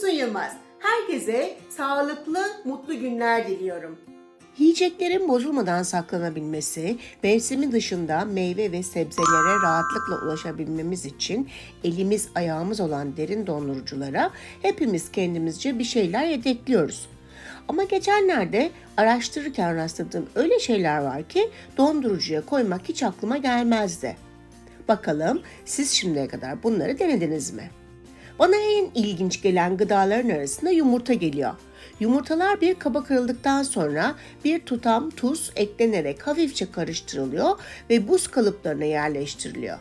Füsun Yılmaz. Herkese sağlıklı, mutlu günler diliyorum. Yiyeceklerin bozulmadan saklanabilmesi, mevsimi dışında meyve ve sebzelere rahatlıkla ulaşabilmemiz için elimiz ayağımız olan derin donduruculara hepimiz kendimizce bir şeyler yedekliyoruz. Ama geçenlerde araştırırken rastladığım öyle şeyler var ki dondurucuya koymak hiç aklıma gelmezdi. Bakalım siz şimdiye kadar bunları denediniz mi? Bana en ilginç gelen gıdaların arasında yumurta geliyor. Yumurtalar bir kaba kırıldıktan sonra bir tutam tuz eklenerek hafifçe karıştırılıyor ve buz kalıplarına yerleştiriliyor.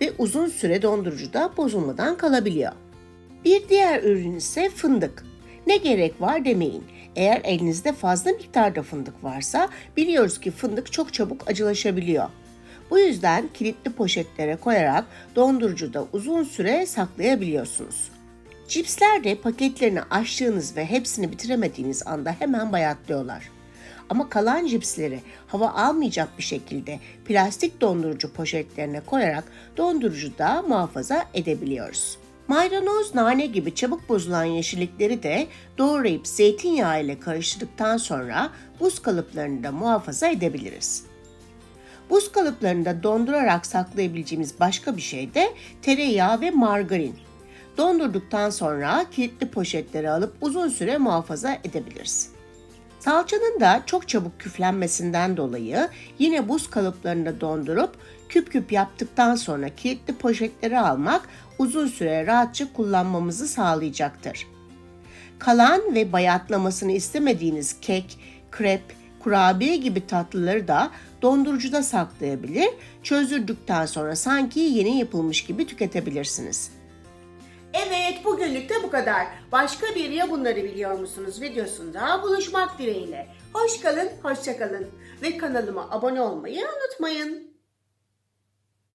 Ve uzun süre dondurucuda bozulmadan kalabiliyor. Bir diğer ürün ise fındık. Ne gerek var demeyin. Eğer elinizde fazla miktarda fındık varsa biliyoruz ki fındık çok çabuk acılaşabiliyor. Bu yüzden kilitli poşetlere koyarak dondurucuda uzun süre saklayabiliyorsunuz. Cipsler de paketlerini açtığınız ve hepsini bitiremediğiniz anda hemen bayatlıyorlar. Ama kalan cipsleri hava almayacak bir şekilde plastik dondurucu poşetlerine koyarak dondurucuda muhafaza edebiliyoruz. Maydanoz, nane gibi çabuk bozulan yeşillikleri de doğrayıp zeytinyağı ile karıştırdıktan sonra buz kalıplarında muhafaza edebiliriz. Buz kalıplarında dondurarak saklayabileceğimiz başka bir şey de tereyağı ve margarin. Dondurduktan sonra kilitli poşetlere alıp uzun süre muhafaza edebiliriz. Salçanın da çok çabuk küflenmesinden dolayı yine buz kalıplarında dondurup küp küp yaptıktan sonra kilitli poşetlere almak uzun süre rahatça kullanmamızı sağlayacaktır. Kalan ve bayatlamasını istemediğiniz kek, krep, kurabiye gibi tatlıları da dondurucuda saklayabilir, çözdürdükten sonra sanki yeni yapılmış gibi tüketebilirsiniz. Evet bugünlük de bu kadar. Başka bir ya bunları biliyor musunuz videosunda buluşmak dileğiyle. Hoş kalın, hoşça kalın ve kanalıma abone olmayı unutmayın.